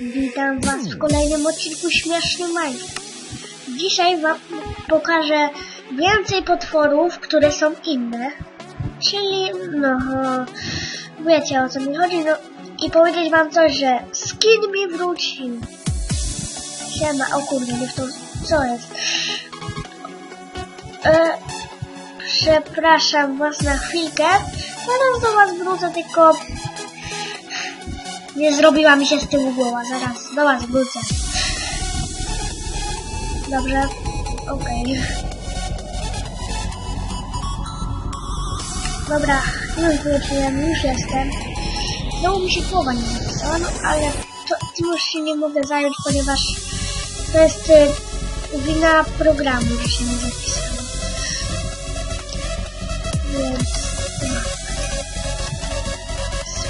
Witam Was w kolejnym odcinku Śmieszny Minecraft. Dzisiaj Wam pokażę więcej potworów, które są inne. Czyli, no, wiecie o co mi chodzi, no i powiedzieć Wam coś, że skin mi wrócił. Siema, o kurde, nie w to, co jest? E, przepraszam Was na chwilkę, zaraz do Was wrócę, tylko nie zrobiła mi się z tyłu głowa, zaraz do was wrócę. Dobrze, okej. Dobra, już wróciłem, już jestem. Znowu mi się głowa nie napisała, no ale to, tym już się nie mogę zająć, ponieważ to jest y, wina programu, że się nie zapisało. Więc...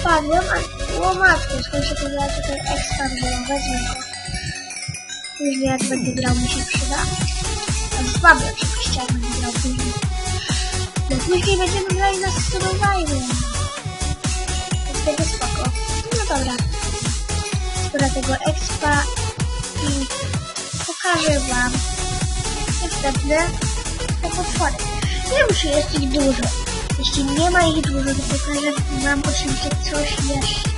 Spadłem, a o skąd się pojawiła tutaj expa, że ją wezmę go. Później jak będę grał mi się przyda. A spadłem oczywiście, jak będę grał później. No później będziemy grali na survival. To tego spoko. No dobra. Skoro tego expa i pokażę wam następne te potwory. Nie muszę jest ich dużo. Jeśli nie ma ich dużo, to pokażę wam oczywiście coś jeszcze.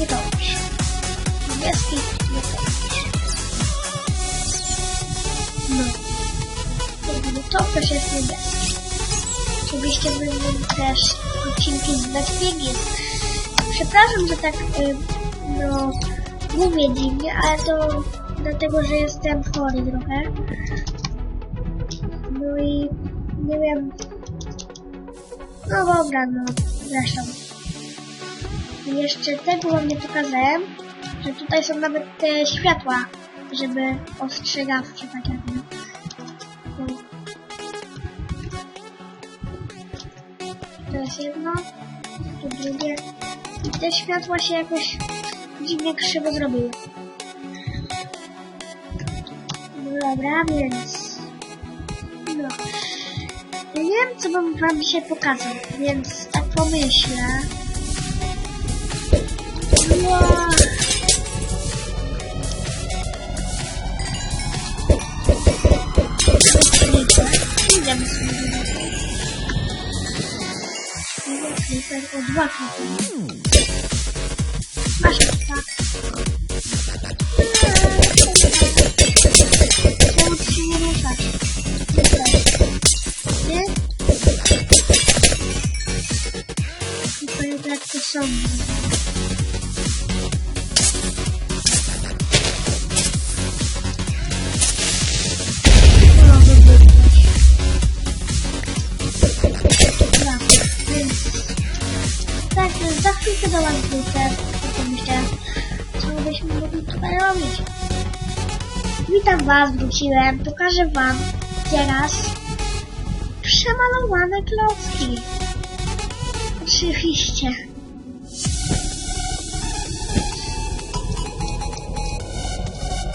Nie dobrze. Niebieski nie dobrze. No. Jakby to też jest niebieski. Oczywiście będą też odcinki z Backpiggy. Przepraszam, że tak, y, no, mówię dziwnie, ale to dlatego, że jestem chory trochę. No i nie wiem. No dobra, no zresztą. Jeszcze tego wam nie pokazałem, że tutaj są nawet te światła, żeby ostrzegawcze tak jakby. To jest jedno, to drugie. I te światła się jakoś dziwnie krzywo zrobiły. Dobra, więc... No. Nie wiem, co bym wam dzisiaj pokazał, więc tak pomyślę. Creeper, o dwa. Masz tak. Ty się nie ruszasz? Nie? Creepery tak to. Co byśmy mogli tutaj robić. Witam was, wróciłem. Pokażę wam teraz przemalowane klocki. Oczywiście.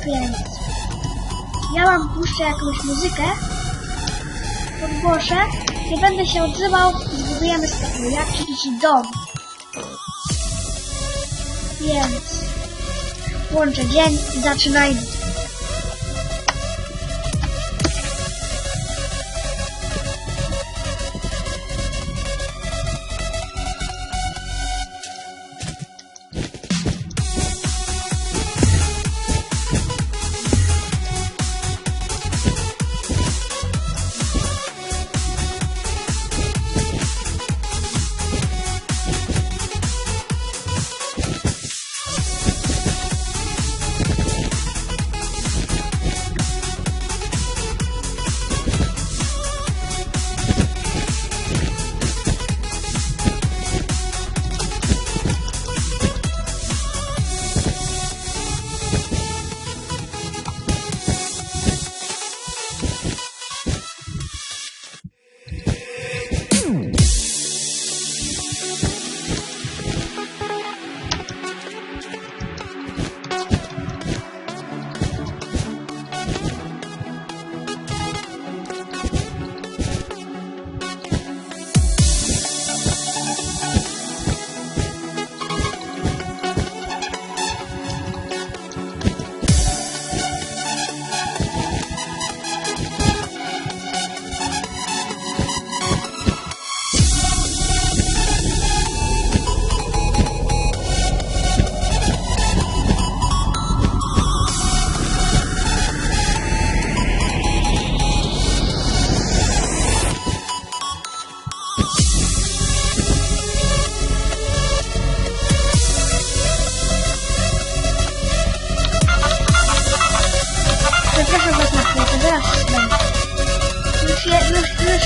Więc ja wam puszczę jakąś muzykę, podgłoszę, nie będę się odzywał i zbudujemy sobie jakiś dom. Więc włączę dzień i zaczynajmy.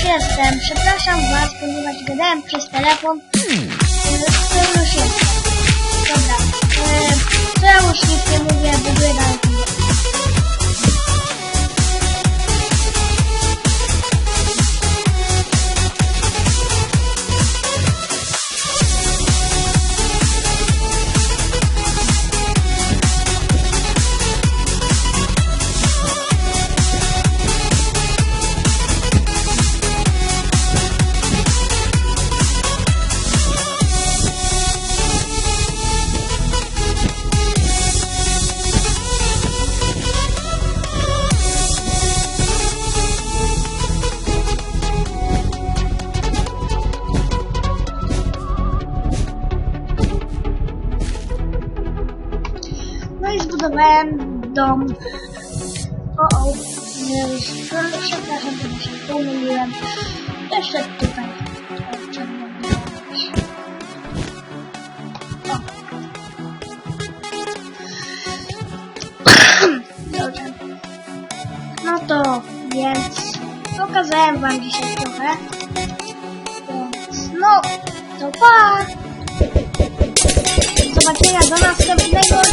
Jestem. Przepraszam was, ponieważ gadałem przez telefon. To już jest. Dobra. E, To ja już nic nie mówię, dalej. No i zbudowałem dom. O, o. Przepraszam, że się pomyliłem. Jeszcze tutaj. Dobrze. No to, więc pokazałem wam dzisiaj trochę. Więc, no, to pa! Do zobaczenia do następnego